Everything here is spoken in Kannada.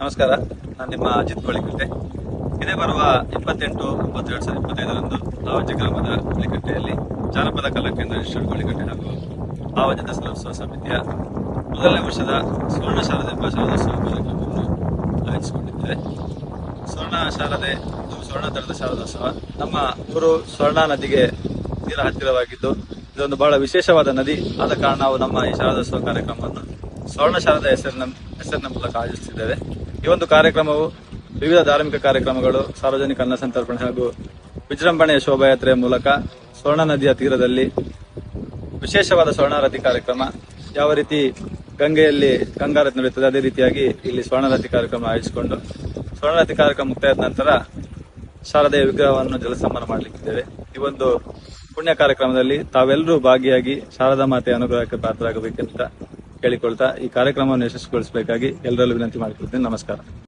ನಮಸ್ಕಾರ. ನಾನು ನಿಮ್ಮ ಅಜಿತ್ ಕೋಳಿಕಟ್ಟೆ. ಇದೇ ಬರುವ ಇಪ್ಪತ್ತೆಂಟು ಒಂಬತ್ತು ಎರಡು ಸಾವಿರದ ಇಪ್ಪತ್ತೈದರಂದು ಆವಜಿ ಗ್ರಾಮದ ಕೋಳಿಕಟ್ಟೆಯಲ್ಲಿ ಜಾನಪದ ಕಲಾ ಕೇಂದ್ರ ಇನ್ಸ್ಟಿಟ್ಯೂಟ್ ಕೋಳಿಕಟ್ಟೆ ಹಾಗೂ ಆವಜ ದಸರೋತ್ಸವ ಸಮಿತಿಯ ಮೊದಲನೇ ವರ್ಷದ ಸುವರ್ಣ ಶಾರದೆ ಶಾರದೋತ್ಸವ ಕಾರ್ಯಕ್ರಮವನ್ನು ಆಯೋಜಿಸಿಕೊಂಡಿದ್ದೇವೆ. ಸ್ವರ್ಣ ಶಾರದೆ, ಇದು ಸ್ವರ್ಣ ತರದ ಶಾರದೋತ್ಸವ ನಮ್ಮ ಊರು ಸ್ವರ್ಣ ನದಿಗೆ ತೀರ ಹತ್ತಿರವಾಗಿದ್ದು, ಇದೊಂದು ಬಹಳ ವಿಶೇಷವಾದ ನದಿ. ಆದ ಕಾರಣ ನಾವು ನಮ್ಮ ಈ ಶಾರದೋತ್ಸವ ಕಾರ್ಯಕ್ರಮವನ್ನು ಸ್ವರ್ಣ ಶಾರದ ಹೆಸರಿನ ಹೆಸರಿನ ಮೂಲಕ ಆಯೋಜಿಸುತ್ತಿದ್ದೇವೆ ಈ ಒಂದು ಕಾರ್ಯಕ್ರಮವು ವಿವಿಧ ಧಾರ್ಮಿಕ ಕಾರ್ಯಕ್ರಮಗಳು, ಸಾರ್ವಜನಿಕ ಅನ್ನ ಸಂತರ್ಪಣೆ ಹಾಗೂ ವಿಜೃಂಭಣೆಯ ಶೋಭಾಯಾತ್ರೆಯ ಮೂಲಕ ಸ್ವರ್ಣ ನದಿಯ ತೀರದಲ್ಲಿ ವಿಶೇಷವಾದ ಸ್ವರ್ಣಾರತಿ ಕಾರ್ಯಕ್ರಮ ಯಾವ ರೀತಿ ಗಂಗೆಯಲ್ಲಿ ಗಂಗಾರತಿ ನಡೆಯುತ್ತದೆ, ಅದೇ ರೀತಿಯಾಗಿ ಇಲ್ಲಿ ಸ್ವರ್ಣರತಿ ಕಾರ್ಯಕ್ರಮ ಆಯೋಜಿಸಿಕೊಂಡು ಸ್ವರ್ಣರತಿ ಕಾರ್ಯಕ್ರಮ ಮುಕ್ತಾಯದ ನಂತರ ಶಾರದೆಯ ವಿಗ್ರಹವನ್ನು ಜಲಸಂಬನ ಮಾಡಲಿಕ್ಕಿದ್ದೇವೆ. ಈ ಒಂದು ಪುಣ್ಯ ಕಾರ್ಯಕ್ರಮದಲ್ಲಿ ತಾವೆಲ್ಲರೂ ಭಾಗಿಯಾಗಿ ಶಾರದಾ ಮಾತೆಯ ಅನುಗ್ರಹಕ್ಕೆ ಪಾತ್ರರಾಗಬೇಕಂತ ಕೇಳಿಕೊಳ್ತಾ ಈ ಕಾರ್ಯಕ್ರಮವನ್ನು ಯಶಸ್ವಿಗೊಳಿಸಬೇಕಾಗಿ ಎಲ್ಲರಲ್ಲೂ ವಿನಂತಿ ಮಾಡಿಕೊಳ್ತೇನೆ. ನಮಸ್ಕಾರ.